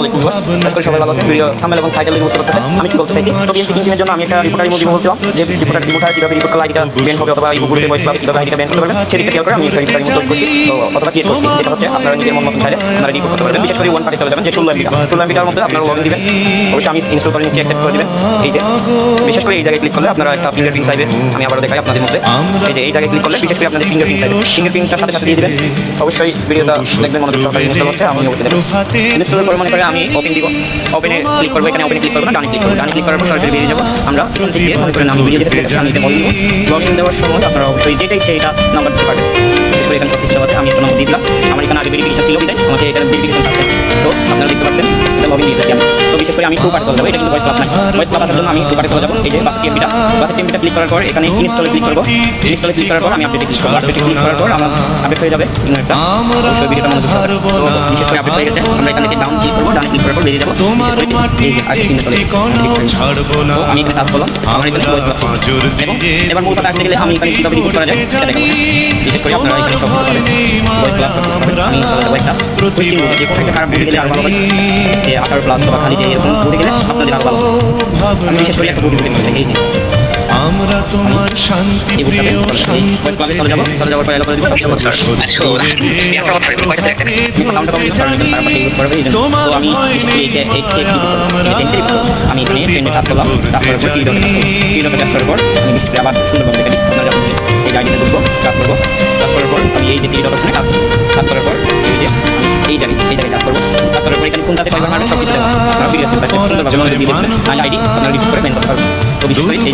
আলাইকুম করি করে আপনারা রিপোর্ট করতে পারবেন। বিশেষ করে ইনস্টল করে করে এই যে, বিশেষ করে জায়গায় ক্লিক করলে আপনারা একটা ফিঙ্গারপ্রিন্ট চাইবে, আমি আবারও দেখাই আপনাদের মধ্যে। এই যে, এই জায়গায় ক্লিক করলে বিশেষ করে আপনাদের ফিঙ্গারপ্রিন্ট চাইবে। ফিঙ্গারপ্রিন্টটার সাথে সাথে দিয়ে দিবেন। অবশ্যই ভিডিওটা দেখবেন, মনোযোগ ইনস্টল হচ্ছে, আমি অবশ্যই দেখবেন ইনস্টলের পরে মনে করে আমি ওপেন দিব। ওপেনে ক্লিক করব, এখানে ওপেনে ক্লিক করব না, ডানে ক্লিক করব। ডানে ক্লিক করার পর সরাসরি বেরিয়ে যাব। আমরা এখান থেকে মনে করেন আমি বেরিয়ে যেতে আমি এটা বলব লগ ইন দেওয়ার সময় আপনারা অবশ্যই যেটা ইচ্ছে এটা নাম্বার দিতে পারবেন। বিশেষ করে এখানে সব কিছু আছে, আমি একটা নাম্বার দিয়ে দিলাম। আগে ভেরিফিকেশন ছিল বিদায় আমাকে এখানে ভেরিফিকেশন আছে তো আপনারা দেখতে পাচ্ছেন, এটা লগ ইন আমি। তো বিশেষ করে আমি টু পার্টে চলে যাব এটা কিন্তু ভয়েস ক্লাব নাই। ভয়েস ক্লাব আসার জন্য আমি টু পার্টে চলে যাব এই যে বাসা টিএমপিটা বাসা টিএমপিটা ক্লিক করার পর এখানে ইনস্টলে ক্লিক করব। ইনস্টলে ক্লিক করার পর আমি আপডেটে ক্লিক করব। আপডেটে ক্লিক করার পর আমার আপডেট হয়ে যাবে একটা। অবশ্যই ভিডিওটা সহকারে তো বিশেষ করে আপডেট হয়ে গেছে, আমরা ডাউন ক্লিক করব ডাউন ক্লিক করার পর বেরিয়ে যাব। বিশেষ করে এই যে আগে চিহ্ন চলে তো আমি এখানে কাজ করলাম, আমার এখানে ভয়েস ক্লাব এবং এবার মূল কথা আসতে গেলে আমি এখানে কীভাবে রিপোর্ট করা যায়, সেটা বিশেষ করে আপনারা এখানে সব ভয়েস ক্লাব আমি চলে যাব একটা পুষ্টি যে কোনো একটা খারাপ মুভি গেলে আরও ভালো যে আঠারো প্লাস বা খালি দিয়ে এরকম ঘুরে গেলে আপনাদের আরও ভালো আমি বিশেষ করে একটা মুভি দেখতে এই যে। আমরা তোমার শান্তি এই প্রিয় ভয়েস চলে যাব। চলে যাওয়ার পর এলাকা দিব সব কিছু সাউন্ডটা কম দিতে কারণ এখানে ইউজ করবে এই জন্য। তো আমি এই যে এই যে আমি এখানে ট্রেন্ডে কাজ করলাম। কাজ করার পর টিভিটাতে কাজ কাজ করার পর আমি আবার সুন্দরভাবে দেখে আপনারা যখন এই গাড়িতে ঢুকবো কাজ করব। কাজ করার পর আমি এই যে টিভিটা অপশনে কাজ করব। কোনটাতে কয়বার মারবেন সব কিছু দেওয়া আছে আপনারা স্টেপ বাই স্টেপ সুন্দরভাবে মনে দিয়ে দেবেন তাহলে আইডি আপনারা রিপিট করে মেন করতে পারবেন তো বিশেষ করে এই যে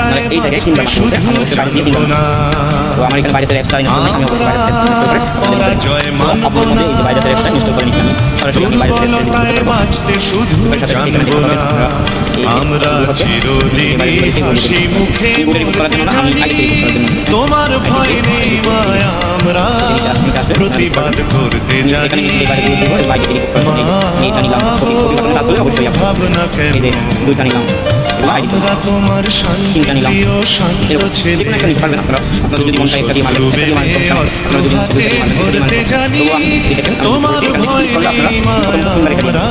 মানে এই জায়গায় তিনবার মারতে হচ্ছে আমি বাইরে দিয়ে তিনবার। তো আমার এখানে ভাইরাসের অ্যাপসটা ইনস্টল আমি অবশ্যই ভাইরাস অ্যাপস ইনস্টল করে আপনার মধ্যে এই যে ভাইরাসের অ্যাপসটা ইনস্টল করে নিচ্ছি। আমি সরাসরি আমি ভাইরাসের অ্যাপসে লিখে দিতে পারব। এর সাথে এখানে দেখতে পাবেন আমরা চিরদিনই হাসি মুখে আমি আগে থেকে তোমার ভয় নেই মায়া আমরা। প্রতিবাদ করতে জানি ভাবনা কেন? এগুলো আইডি তোমার তিনটা নিলাম। এরকম। যে কোনো একটা নিতে পারবেন আপনারা আপনারা যদি মনটা একটা দিয়ে মারবেন একটা দিয়ে মারবেন আপনারা যদি দিয়ে মারবেন দুইটা দিয়ে মারবেন তবুও আমি দেখেন আমি তোমার করেছি, এখানে ভয় ক্লিক করলে আপনারা প্রথম মায়া তিনবার এখানে আমরা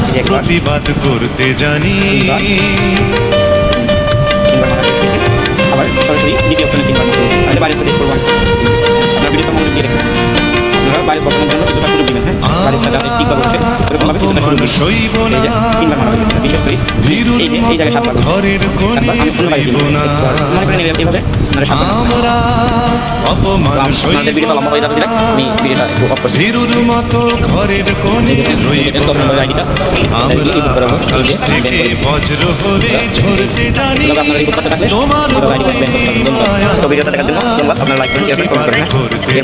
এই যে একবার। প্রতিবাদ করতে জানি। আবার সরাসরি দ্বিতীয় অপশনে তিনবার মারতে হবে তাহলে বাইরে চেক করব আমি। আপনার ভিডিওটা মনোযোগ দিয়ে দেখবেন আপনারা বাইরে বসানোর জন্য কিছুটা সুযোগ সাথে যাতে টিকা বসে এরকমভাবে কিছুটা দিবেন সইব এই যে তিনবার মারা হয়ে বিশেষ করে এই যে এই জায়গায় সাতবার ঘরের সাতবার আমি কোনো এইভাবে আপনারা সাতবার আপনাদের ভিডিওটা লম্বা হয়ে যাবে আমি ভিডিওটা একটু অফ করছি। আপনারা করতে থাকলে। তো ভিডিওটা দেখার জন্য ধন্যবাদ। আপনারা লাইক করেন শেয়ার করেন কমেন্ট করেন? করতে